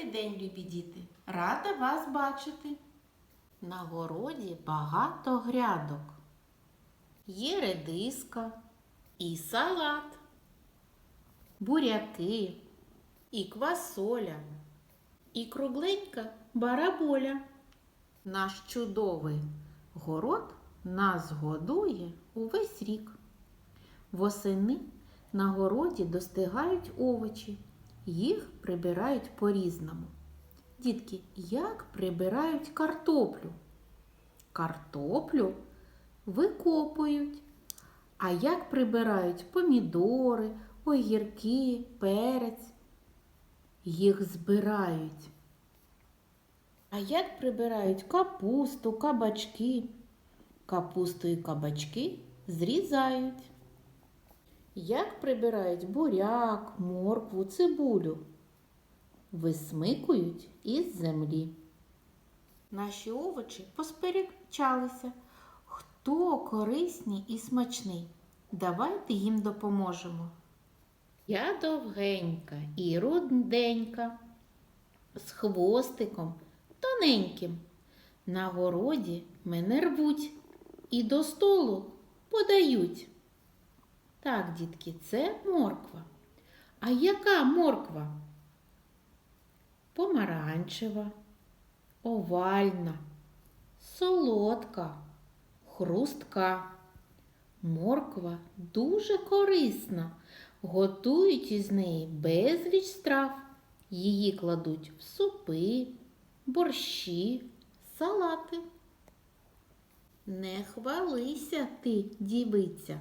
Добрий день, любі діти! Рада вас бачити. На городі багато грядок. Є редиска і салат, буряки, і квасоля, і кругленька бараболя. Наш чудовий город нас годує увесь рік. Восени на городі достигають овочі, їх прибирають по-різному. Дітки, як прибирають картоплю? Картоплю викопують. А як прибирають помідори, огірки, перець? Їх збирають. А як прибирають капусту, кабачки? Капусту і кабачки зрізають. Як прибирають буряк, моркву, цибулю? Висмикують із землі. Наші овочі посперечалися. Хто корисний і смачний? Давайте їм допоможемо. Я довгенька і руденька, з хвостиком тоненьким. На городі мене рвуть і до столу подають. Так, дітки, це морква. А яка морква? Помаранчева, овальна, солодка, хрустка. Морква дуже корисна. Готують із неї безліч страв. Її кладуть в супи, борщі, салати. Не хвалися ти, дівиця,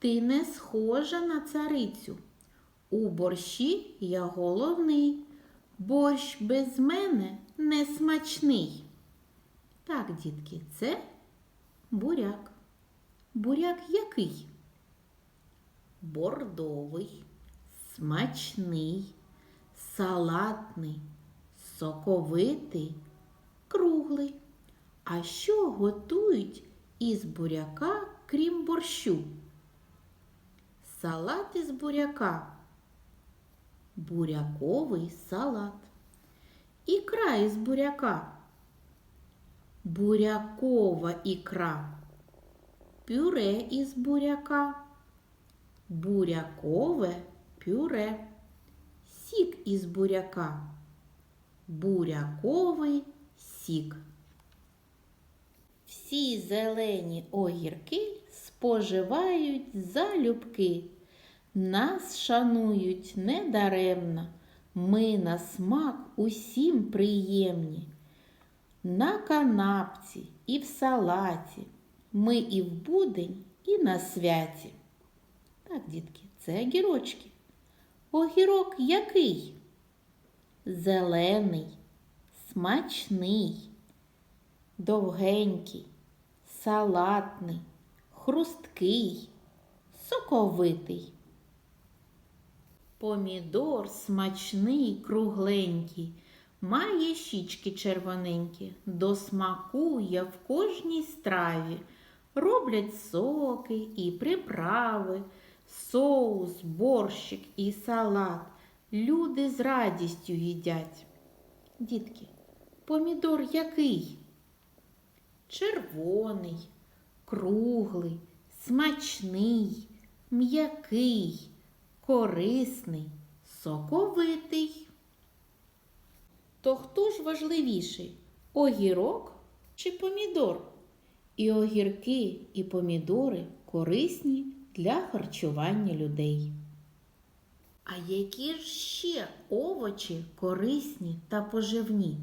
ти не схожа на царицю. У борщі я головний, борщ без мене не смачний. Так, дітки, це буряк. Буряк який? Бордовий, смачний, салатний, соковитий, круглий. А що готують із буряка, крім борщу? Салат із буряка. Буряковий салат. Ікра із буряка. Бурякова ікра. Пюре із буряка. Бурякове пюре. Сік із буряка. Буряковий сік. Всі зелені огірки споживають залюбки. Нас шанують недаремно, ми на смак усім приємні. На канапці і в салаті, ми і в будень, і на святі. Так, дітки, це огірочки. Огірок який? Зелений, смачний, довгенький, салатний, хрусткий, соковитий. Помідор смачний, кругленький, має щічки червоненькі, досмакує в кожній страві. Роблять соки і приправи, соус, борщик і салат. Люди з радістю їдять. Дітки, помідор який? Червоний, круглий, смачний, м'який, корисний, соковитий. То хто ж важливіший? Огірок чи помідор? І огірки, і помідори корисні для харчування людей. А які ж ще овочі корисні та поживні?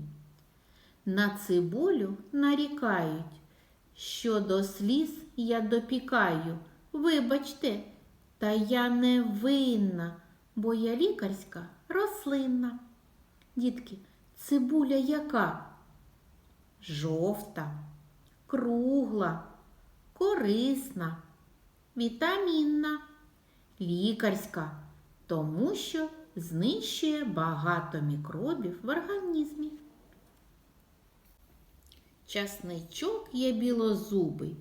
На цибулю нарікають, що до сліз я допікаю. Вибачте, та я не винна, бо я лікарська рослинна. Дітки, цибуля яка? Жовта, кругла, корисна, вітамінна, лікарська, тому що знищує багато мікробів в організмі. Часничок є білозубий.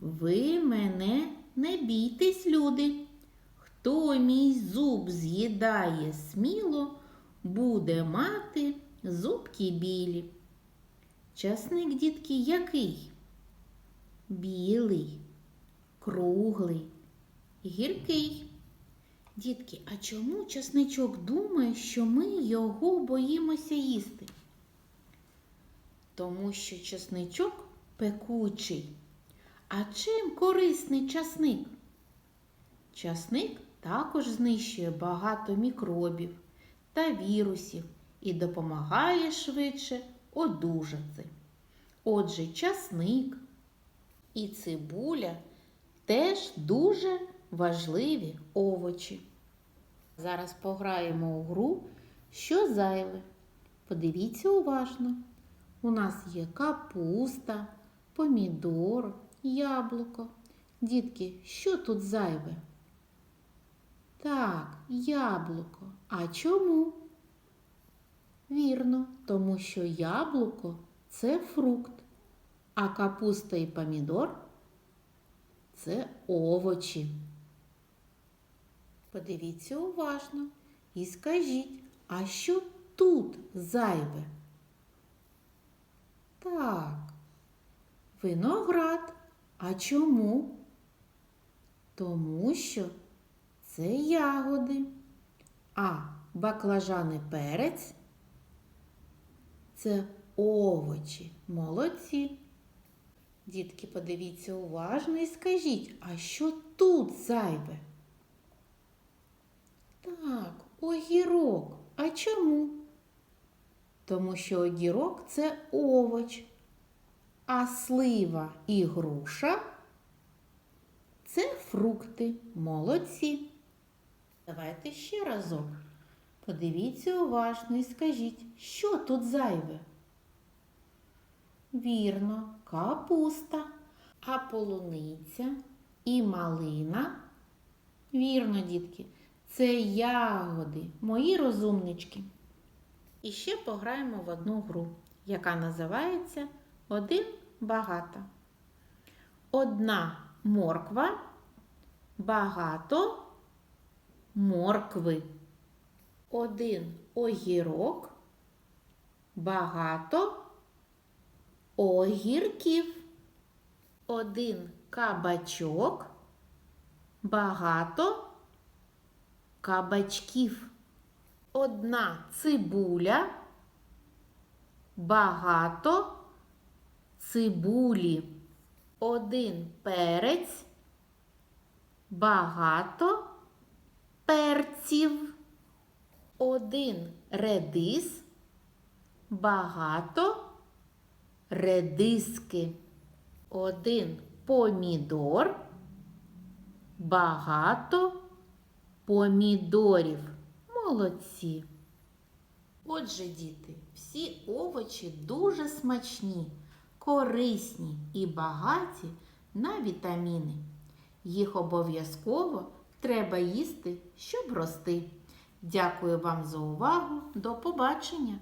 Ви мене не бійтесь, люди. Хто мій зуб з'їдає сміло, буде мати зубки білі. Часник, дітки, який? Білий, круглий, гіркий. Дітки, а чому часничок думає, що ми його боїмося їсти? Тому що часничок пекучий. А чим корисний часник? Часник також знищує багато мікробів та вірусів і допомагає швидше одужати. Отже, часник і цибуля теж дуже важливі овочі. Зараз пограємо у гру, що зайве. Подивіться уважно. У нас є капуста, помідор, яблуко. Дітки, що тут зайве? Так, яблуко. А чому? Вірно, тому що яблуко це фрукт, а капуста і помідор це овочі. Подивіться уважно і скажіть, а що тут зайве? Так, виноград. А чому? Тому що це ягоди, а баклажани перець це овочі. Молодці. Дітки, подивіться уважно і скажіть, а що тут зайве? Так, огірок. А чому? Тому що огірок це овоч, а слива і груша це фрукти. Молодці. Давайте ще разок. Подивіться уважно і скажіть, що тут зайве? Вірно, капуста, а полуниця і малина. Вірно, дітки, це ягоди, мої розумнички. І ще пограємо в одну гру, яка називається Один багато. Одна морква, багато моркви. Один огірок, багато огірків. Один кабачок, багато кабачків. Одна цибуля, багато цибулі. Один перець, багато перців. Один редис, багато редиски. Один помідор, багато помідорів. Молодці. Отже, діти, всі овочі дуже смачні, корисні і багаті на вітаміни. Їх обов'язково треба їсти, щоб рости. Дякую вам за увагу. До побачення!